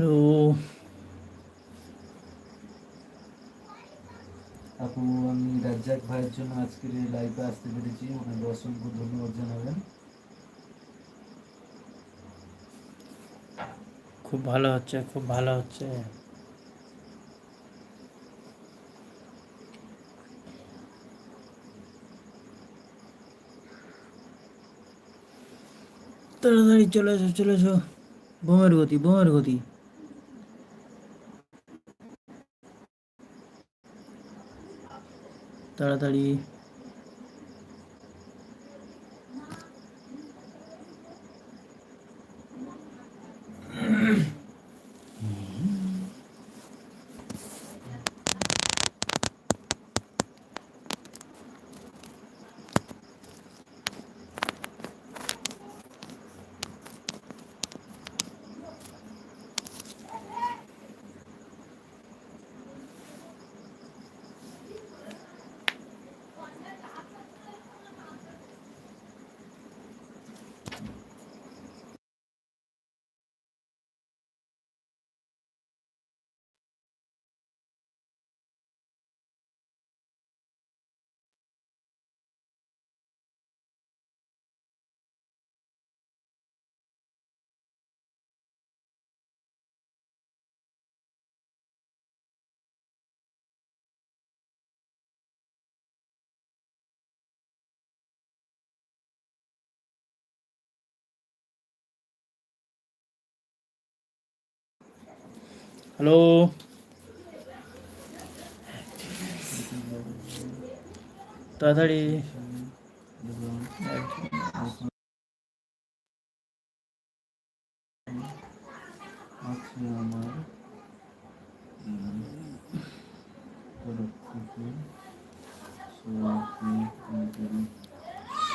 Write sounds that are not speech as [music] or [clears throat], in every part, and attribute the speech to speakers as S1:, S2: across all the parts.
S1: Hello
S2: আপু আমি রাজ্জাক ভাইয়ের জন্য আজকের এই লাইভে আসতে পেরেছি। ওনাকে অসংখ্য ধন্যবাদ জানাবেন।
S1: খুব ভালো হচ্ছে খুব ভালো হচ্ছে। তাড়াতাড়ি চলে এসো চলে এসো। বোমের গতি বোমের গতি। তাড়াতাড়ি হ্যালো তাড়াতাড়ি।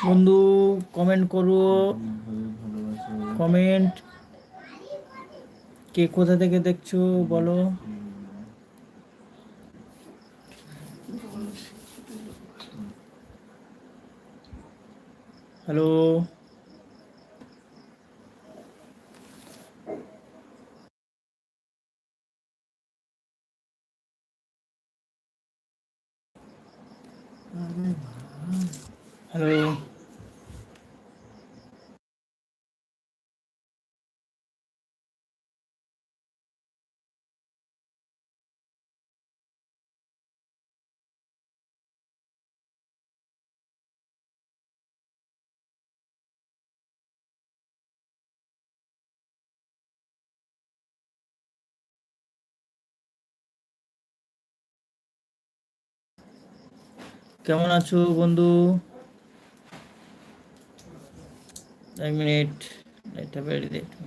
S1: বন্ধু কমেন্ট করো। কমেন্ট কে কোথা থেকে দেখছ বলো? হ্যালো? হ্যালো? কেমন আছো বন্ধু এক মিনিট এটা বেরিয়ে দে একটু।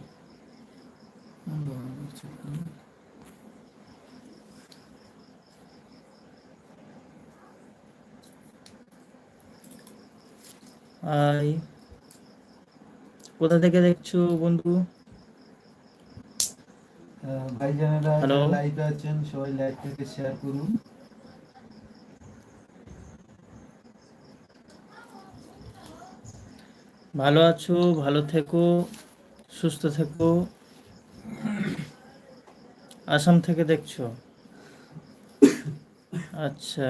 S1: হাই কোথা থেকে দেখছ বন্ধু
S2: ভাইজানেরা? লাইভে আছেন সবাই লাইভ থেকে শেয়ার করুন
S1: ভালো আছো, ভালো থেকো, সুস্থ থেকো। আসাম থেকে দেখছ? আচ্ছা।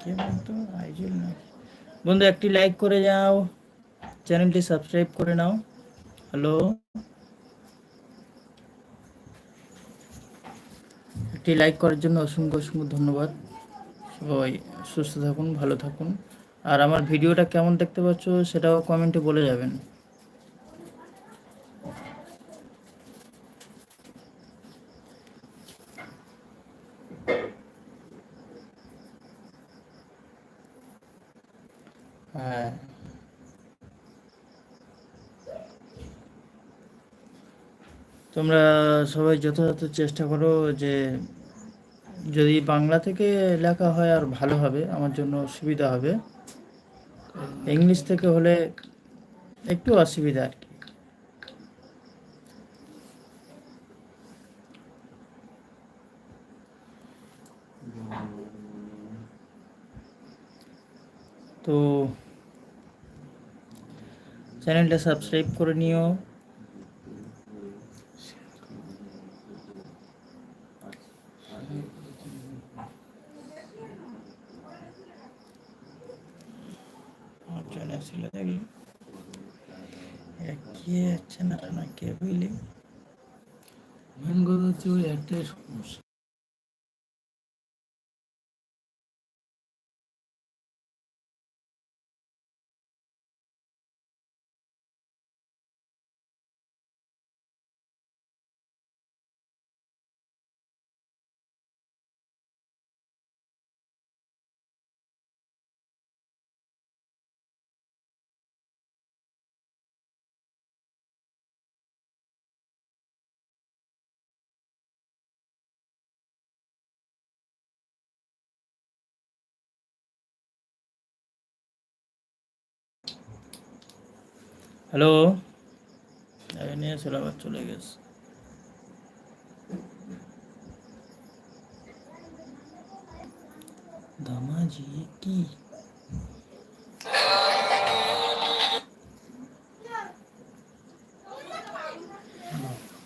S1: কে বলতো? বন্ধু, একটি লাইক করে যাও। চ্যানেলটি সাবস্ক্রাইব করে নাও। হ্যালো একটি লাইক করার জন্য অসংখ্য অসংখ্য ধন্যবাদ। সবাই সুস্থ থাকুন, ভালো থাকুন। আর আমার ভিডিওটা কেমন দেখতে পাচ্ছ সেটাও কমেন্টে বলে যাবেন। হ্যাঁ। তোমরা সবাই যথাযথ চেষ্টা করো যে যদি বাংলা থেকে লেখা হয় আর ভালো হবে, আমার জন্য সুবিধা হবে। ইংলিশ থেকে হলে একটু অসুবিধা আর কি। তো চ্যানেলটা সাবস্ক্রাইব করে নিও অর্জনে ছিল দেখলি এ কে আছে না না কে বুঝলি
S3: মেন কথা হচ্ছে ওই একটাই সমস্যা।
S1: হ্যালো? নিয়ে চলে আবার চলে গেছে। দামাজি কি?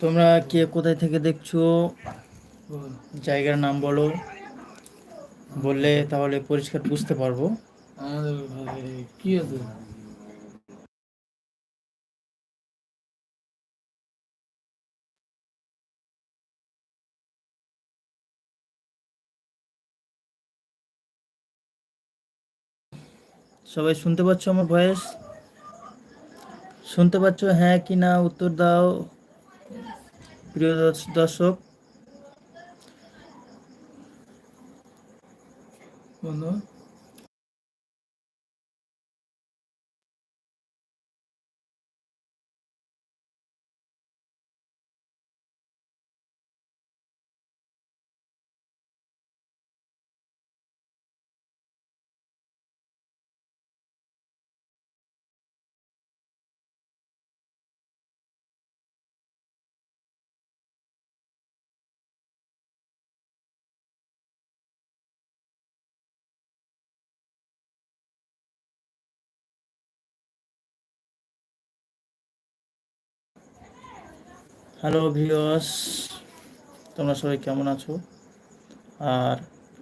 S1: তোমরা কে কোথায় থেকে দেখছ? জায়গার নাম বলো। বললে তাহলে পরিষ্কার বুঝতে পারব।
S3: আমাদের কি আছে?
S1: সবাই শুনতে পাচ্ছ আমার ভয়েস? শুনতে পাচ্ছ হ্যাঁ কি না উত্তর দাও, প্রিয় দর্শক।
S3: বন্ধু
S1: হ্যালো ভিউয়ার্স তোমরা সবাই কেমন আছো? আর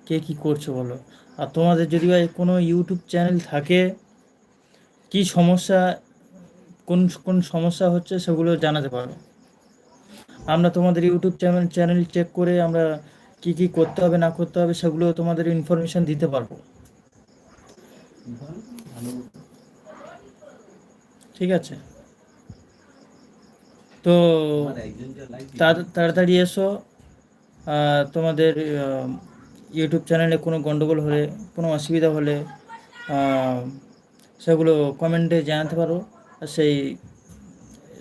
S1: কে কি করছ বলো? আর তোমাদের যদি কোনো ইউটিউব চ্যানেল থাকে, কি সমস্যা, কোন কোন সমস্যা হচ্ছে সেগুলো জানাতে পারো। আমরা তোমাদের ইউটিউব চ্যানেল চ্যানেল চেক করে আমরা কি কি করতে হবে, না করতে হবে সেগুলো তোমাদের ইনফরমেশন দিতে পারব। ঠিক আছে? তো তাড়া- তাড়াতাড়ি এসো। তোমাদের ইউটিউব চ্যানেলে কোনো গন্ডগোল হলে কোনো অসুবিধা হলে সেগুলো কমেন্টে জানাতে পারো। আর সেই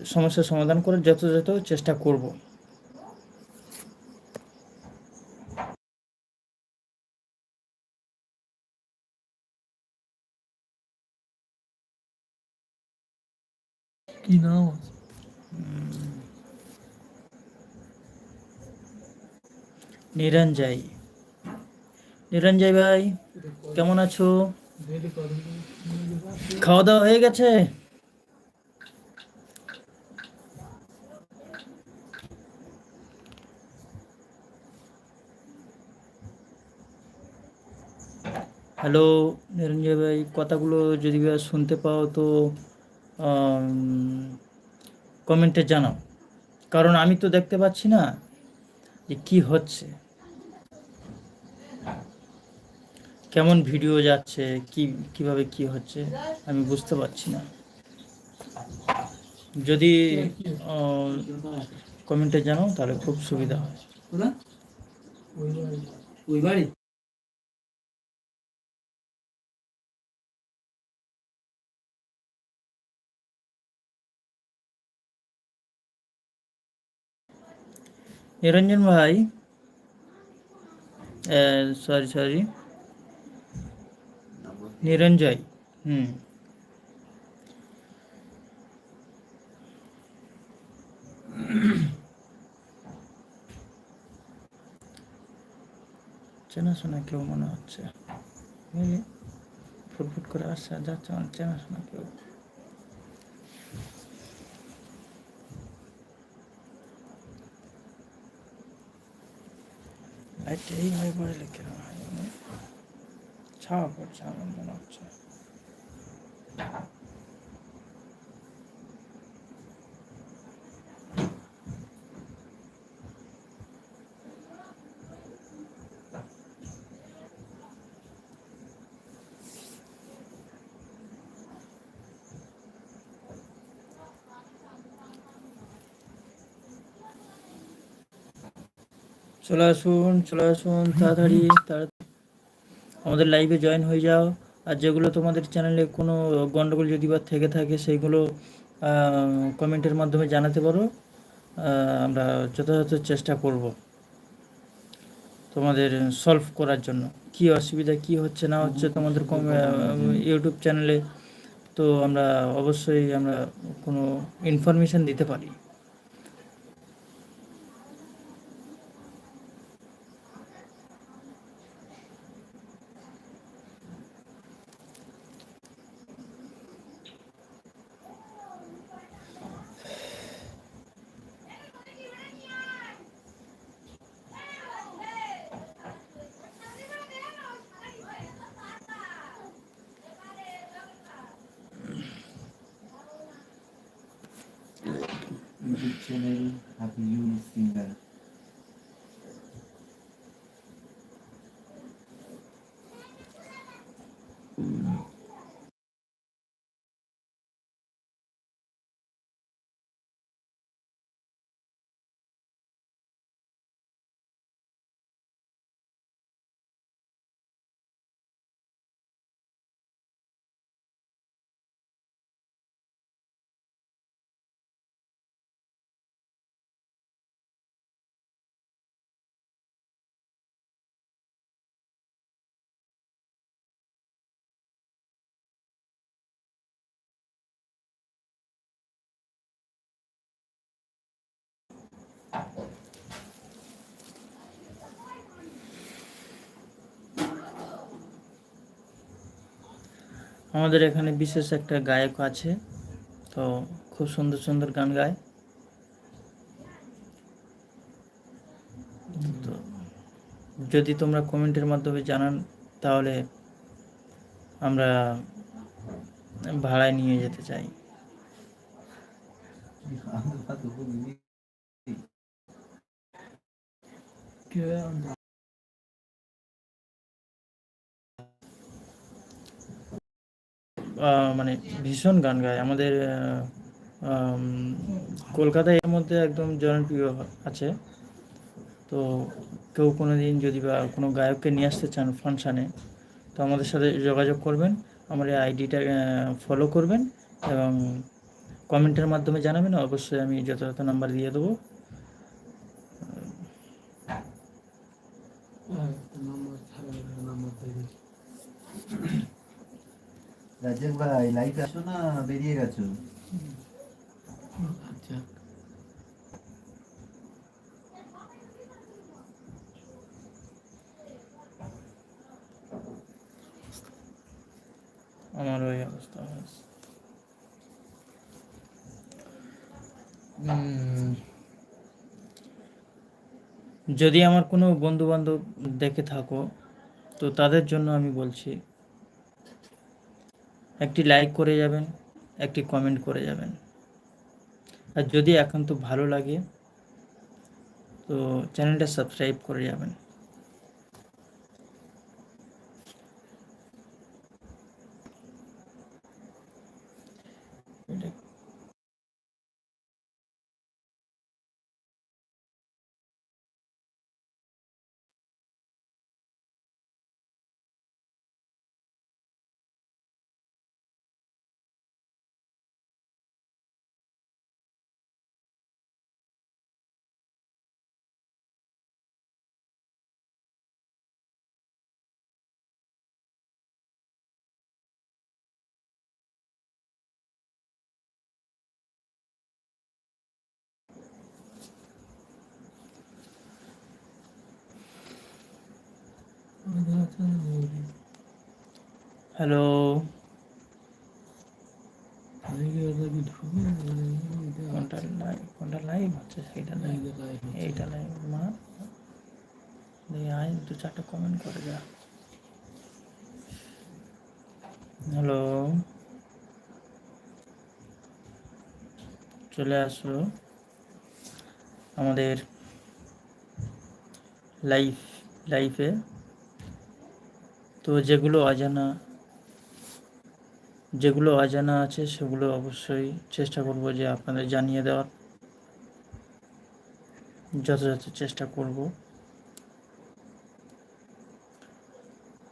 S1: সমস্যার সমাধান করে যথাযথ চেষ্টা করব।
S3: কি নাম আছে?
S1: নিরঞ্জয় নিরঞ্জয় ভাই, কেমন আছো? খাওয়া দাওয়া হয়ে গেছে? হ্যালো নিরঞ্জয় ভাই, কথাগুলো যদি শুনতে পাও তো কমেন্টে জানাও। কারণ আমি তো দেখতে পাচ্ছি না যে কি হচ্ছে। কেমন ভিডিও যাচ্ছে কি কীভাবে কি হচ্ছে আমি বুঝতে পারছি না। যদি কমেন্টে জানাও তাহলে খুব সুবিধা হয়। নিরঞ্জন ভাই সরি সরি নিরঞ্জয়। হুম। চেনা শোনা কেউ মনে হচ্ছে? ফুটফুট করে আসছে যাচ্ছে মানে চেনা শোনা কেউ। এই এইভাবে পড়ে লিখে হয়? মানে ছাওয়া পড়ছে আমার মনে হচ্ছে চলে আসুন চলে আসুন তাড়াতাড়ি তাড়াতাড়ি আমাদের লাইভে জয়েন হয়ে যাও। আর যেগুলো তোমাদের চ্যানেলে কোনো গন্ডগোল যদি বা থেকে থাকে সেইগুলো কমেন্টের মাধ্যমে জানাতে পারো। আমরা যথাযথ চেষ্টা করব তোমাদের সলভ করার জন্য। কি অসুবিধা, কি হচ্ছে, না হচ্ছে তোমাদের ইউটিউব চ্যানেলে তো আমরা অবশ্যই আমরা কোনো ইনফরমেশন দিতে পারি।
S2: Mm.
S1: আমাদের এখানে বিশেষ একটা গায়ক আছে তো খুব সুন্দর সুন্দর গান গায়। তো যদি তোমরা কমেন্টের মাধ্যমে জানান তাহলে আমরা ভাড়ায় নিয়ে যেতে চাই। [laughs] মানে ভীষণ গান গায়। আমাদের কলকাতায় এর মধ্যে একদম জনপ্রিয় আছে। তো কেউ কোনো দিন যদি বা কোনো গায়ককে নিয়ে আসতে চান ফাংশানে, তো আমাদের সাথে যোগাযোগ করবেন। আমার এই আইডিটা ফলো করবেন এবং কমেন্টের মাধ্যমে জানাবেন। অবশ্যই আমি যথাযথ নাম্বার দিয়ে দেবো।
S3: নম্বর দেবে
S2: ভাই লাইভ আসো না, বেরিয়ে গেছো?
S3: আচ্ছা।
S1: আমার ওই অবস্থা হয়েছে। যদি আমার কোনো বন্ধু বান্ধব দেখে থাকো, তো তাদের জন্য আমি বলছি একটি লাইক করে যাবেন, একটি কমেন্ট করে যাবেন। আর যদি একান্ত ভালো লাগে, তো চ্যানেলটা সাবস্ক্রাইব করে যাবেন। হ্যালো। কোনটা লাইভ কোনটা হচ্ছে সেইটা লাইভ এইটা লাইভ মা। দু চারটে কমেন্ট করে যা। হ্যালো। চলে আসো আমাদের লাইফ লাইফে তো যেগুলো অজানা যেগুলো অজানা আছে সেগুলো অবশ্যই চেষ্টা করব যে আপনাদের জানিয়ে দেওয়ার। যথাযথ চেষ্টা করব।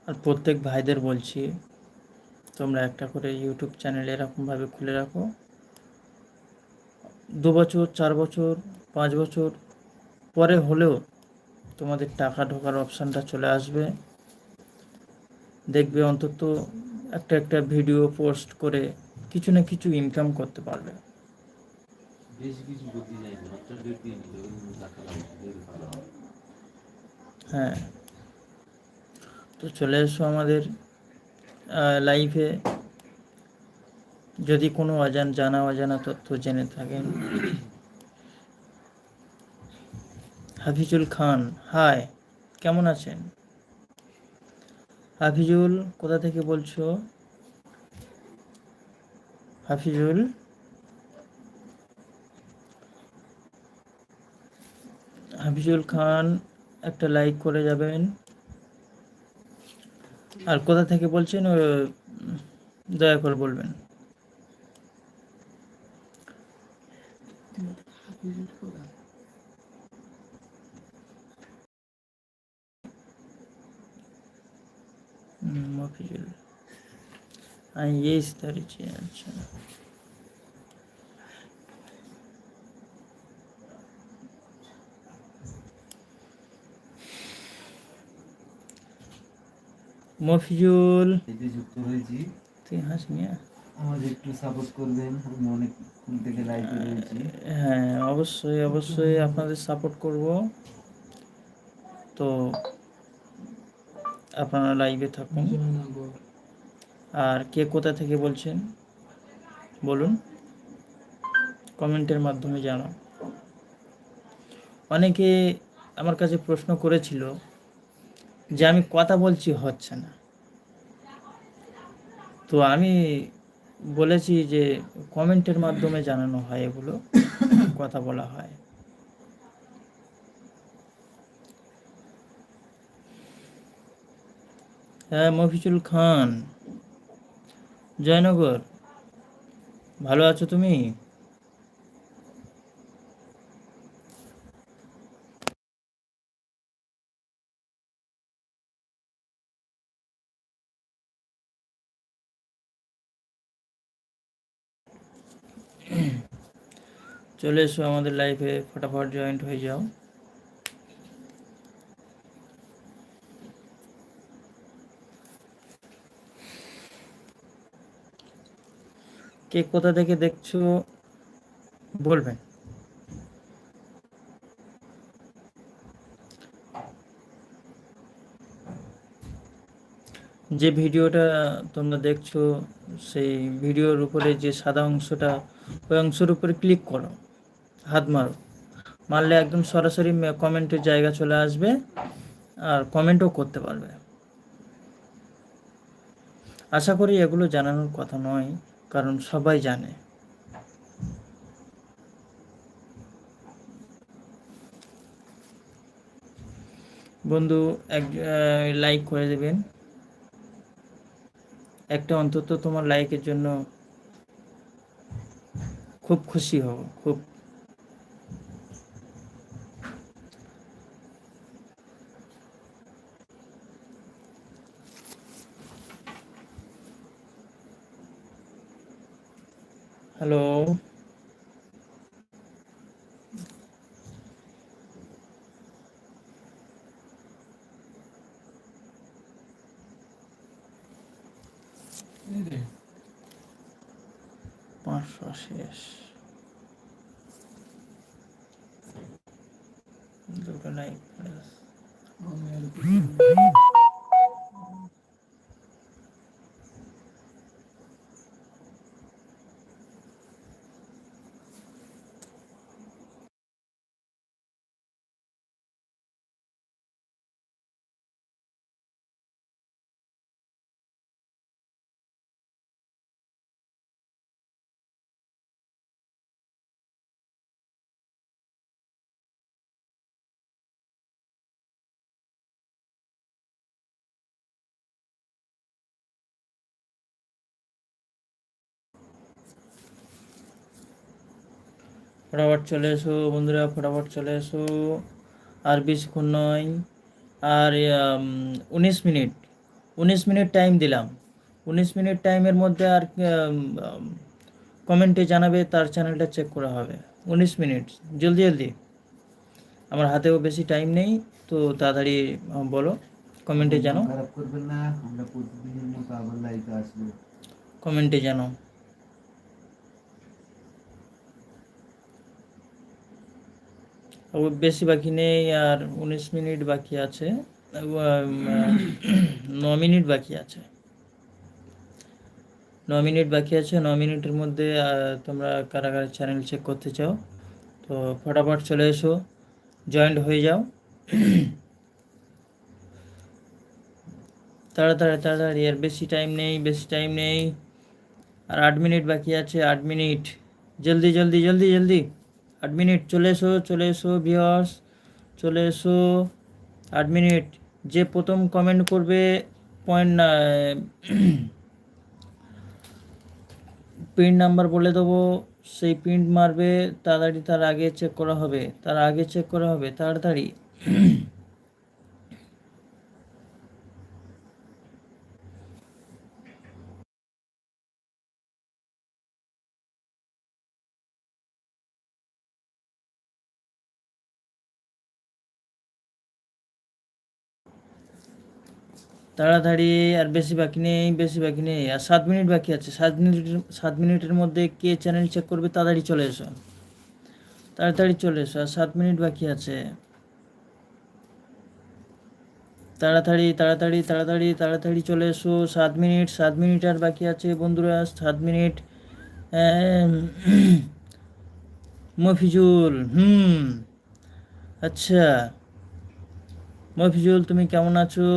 S1: আর প্রত্যেক ভাইদের বলছি, তোমরা একটা করে ইউটিউব চ্যানেল এরকমভাবে খুলে রাখো। দু বছর, চার বছর, পাঁচ বছর, পরে হলেও তোমাদের টাকা ঢোকার অপশানটা চলে আসবে। দেখবে অন্তত একটা একটা ভিডিও পোস্ট করে কিছু না কিছু ইনকাম করতে পারবে। হ্যাঁ। তো চলে এসো আমাদের লাইফে যদি কোনো অজান জানা অজানা তথ্য জেনে থাকেন। হাফিজুল খান হাই কেমন আছেন? হাফিজুল, কোথা থেকে বলছো? হাফিজুল? হাফিজুল খান, একটা লাইক করে যাবেন। আর কোথা থেকে বলছেন দয়া করে বলবেন। হুম, মফিজুল আমি এই স্তরেছি আচ্ছা মফিজুল
S2: এতে যুক্ত হয়েছি
S1: তুই হাস মিয়া
S2: আমাদের একটু সাপোর্ট করবেন আমি অনেক থেকে লাইভে রয়েছি
S1: হ্যাঁ অবশ্যই অবশ্যই আপনাদের সাপোর্ট করব তো আপনারা লাইভে থাকুন। আর কে কোথা থেকে বলছেন? বলুন। কমেন্টের মাধ্যমে জানাও অনেকে আমার কাছে প্রশ্ন করেছিল যে আমি কথা বলছি হচ্ছে না। তো আমি বলেছি যে কমেন্টের মাধ্যমে জানানো হয় এগুলো, কথা বলা হয়। হ্যাঁ মফিজুল খান। জয়নগর। ভালো আছো তুমি? চলে এসো আমাদের লাইফে ফটাফট জয়েন্ট হয়ে যাও। কে কোথা থেকে দেখছ বলবেন যে ভিডিওটা তোমরা দেখছ, সেই ভিডিওর উপরে যে সাদা অংশটা, ওই অংশের উপরে ক্লিক করো, হাত মারো। মারলে একদম সরাসরি কমেন্টের জায়গা চলে আসবে আর কমেন্টও করতে পারবে। আশা করি এগুলো জানানোর কথা নয়। কারণ সবাই জানে। বন্ধু, এক লাইক করে দেবেন। একটা অন্তত তোমার লাইকের জন্য খুব খুশি হব, খুব হ্যালো পাঁচশো শেষ। দুটো লাইক ফটাফট চলে এসো বন্ধুরা ফটাফট চলে এসো। আর বেশিক্ষণ নয়। আর উনিশ মিনিট। উনিশ মিনিট টাইম দিলাম। উনিশ মিনিট টাইমের মধ্যে আর কমেন্টে জানাবে তার চ্যানেলটা চেক করা হবে। উনিশ মিনিট। জলদি জলদি। আমার হাতেও বেশি টাইম নেই তো তাড়াতাড়ি বলো। কমেন্টে জানো।
S2: খারাপ করবেন না আমরা প্রতিদিনের মতো আবার লাইভে আসব
S1: কমেন্টে জানো ও বেশি বাকি নেই আর উনিশ মিনিট বাকি আছে [clears throat] ন মিনিট বাকি আছে। ন মিনিট বাকি আছে, ন মিনিটের মধ্যে তোমরা কারা কারা চ্যানেল চেক করতে চাও। তো ফটাফট চলে এসো জয়েন্ট হয়ে যাও। [clears throat] তাড়াতাড়ি তাড়াতাড়ি, আর বেশি টাইম নেই, বেশি টাইম নেই। আর আট মিনিট বাকি আছে, আট মিনিট। জলদি জলদি জলদি জলদি। আট মিনিট, চলে এসো চলে এসো বিহস চলে এসো। আট মিনিট। যে প্রথম কমেন্ট করবে পয়েন্ট প্রিন্ট নাম্বার বলে দেবো। সেই প্রিন্ট মারবে, তাড়াতাড়ি তার আগে চেক করা হবে। তার আগে চেক করা হবে, তাড়াতাড়ি। [clears throat] তাড়াতাড়ি আর বেশি বাকি নেই, বেশি বাকি নেই। আর সাত মিনিট বাকি আছে। সাত মিনিট, সাত মিনিটের মধ্যে কে চ্যানেল চেক করবে তাড়াতাড়ি চলে এসো। তাড়াতাড়ি চলে এসো। আর সাত মিনিট বাকি আছে। তাড়াতাড়ি তাড়াতাড়ি তাড়াতাড়ি তাড়াতাড়ি চলে এসো। সাত মিনিট সাত মিনিট আর বাকি আছে বন্ধুরা। সাত মিনিট মফিজুল, হুম আচ্ছা। মফিজুল, তুমি কেমন আছো?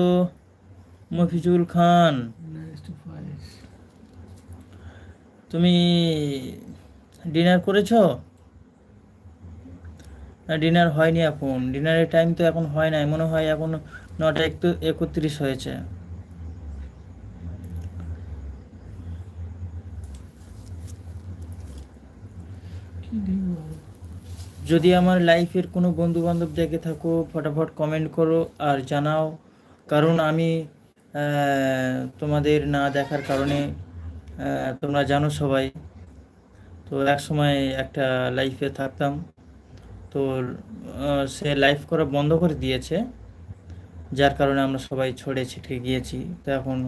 S1: মফিজুল খান। তুমি ডিনার করেছ? না ডিনার হয়নি এখন। ডিনারের টাইম তো এখন হয় নাই। মনে হয় এখন নটা একটু একত্রিশ হয়েছে। যদি আমার লাইফের কোনো বন্ধু বান্ধব দেখে থাকো, ফটাফট কমেন্ট করো আর জানাও। কারণ আমি তোমাদের না দেখার কারণে তোমরা জানো সবাই। তো এক সময় একটা লাইফে থাকতাম। তো সে লাইফ করা বন্ধ করে দিয়েছে। যার কারণে আমরা সবাই ছড়ে ছিটকে গিয়েছি। তো এখন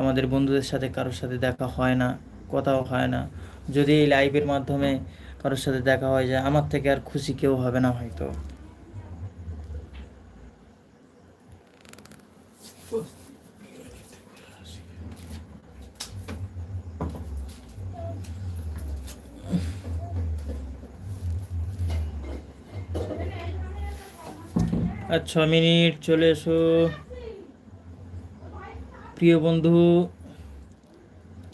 S1: আমাদের বন্ধুদের সাথে কারোর সাথে দেখা হয় না, কথাও হয় না। যদি এই লাইভের মাধ্যমে কারোর সাথে দেখা হয় যায় আমার থেকে আর খুশি কেউ হবে না হয়তো। ছ মিনিট, চলে এসো। প্রিয় বন্ধু,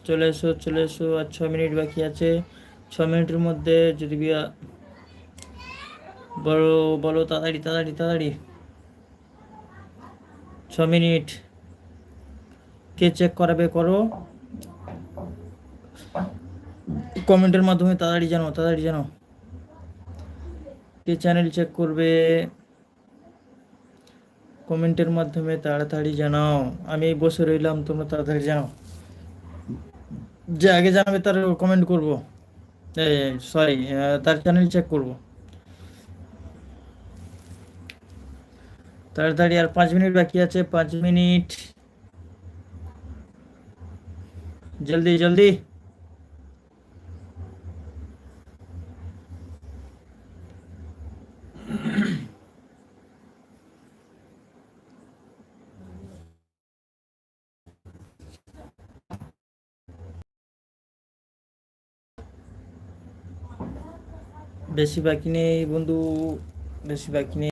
S1: চলে এসো চলে এসো। আর ছ মিনিট বাকি আছে। ছ মিনিটের মধ্যে যদি বিয়া বলো বলো তাড়াতাড়ি তাড়াতাড়ি তাড়াতাড়ি। ছ মিনিট। কে চেক করাবে করো। কমেন্টের মাধ্যমে তাড়াতাড়ি জানো তাড়াতাড়ি জানো। কে চ্যানেল চেক করবে? কমেন্টের মাধ্যমে তাড়াতাড়ি জানাও। আমি এই বসে রইলাম, তোমরা তাড়াতাড়ি জানাও। যে আগে জানাবে তার কমেন্ট করব। সরি তার চ্যানেল চেক করব। তাড়াতাড়ি আর পাঁচ মিনিট বাকি আছে, পাঁচ মিনিট। জলদি জলদি। বেশি বাকি নেই বন্ধু বেশি বাকি নেই।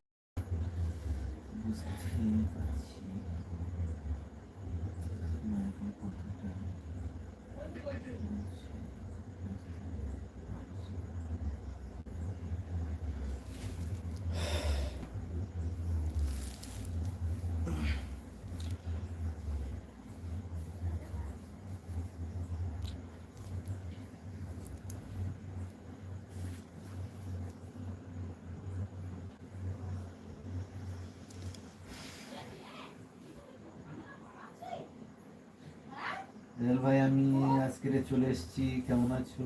S2: রেল ভাই আমি আজকে চলে এসেছি। কেমন আছো?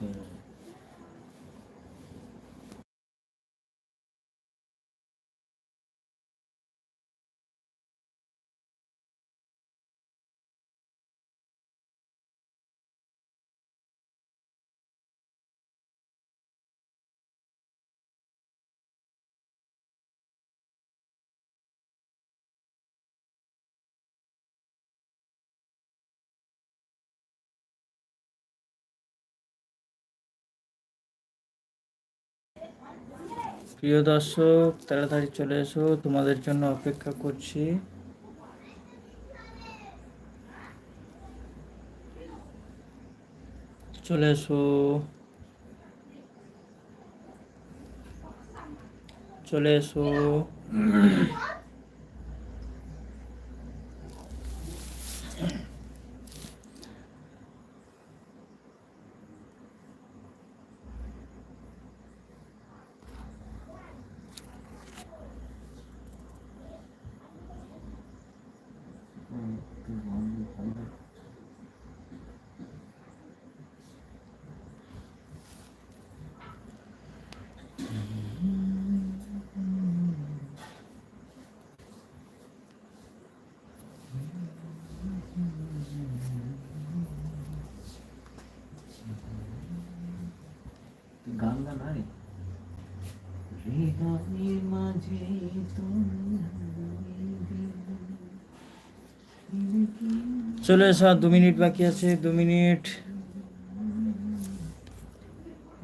S2: Mm.
S1: প্রিয় দর্শক তাড়াতাড়ি চলে এসো। তোমাদের জন্য অপেক্ষা করছি। চলে এসো। চলে এসো
S2: তুই গান গা নাই হৃদয়ের মাঝে
S1: চলে আর দু মিনিট বাকি আছে দু মিনিট।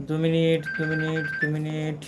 S1: দু মিনিট দু মিনিট দু মিনিট।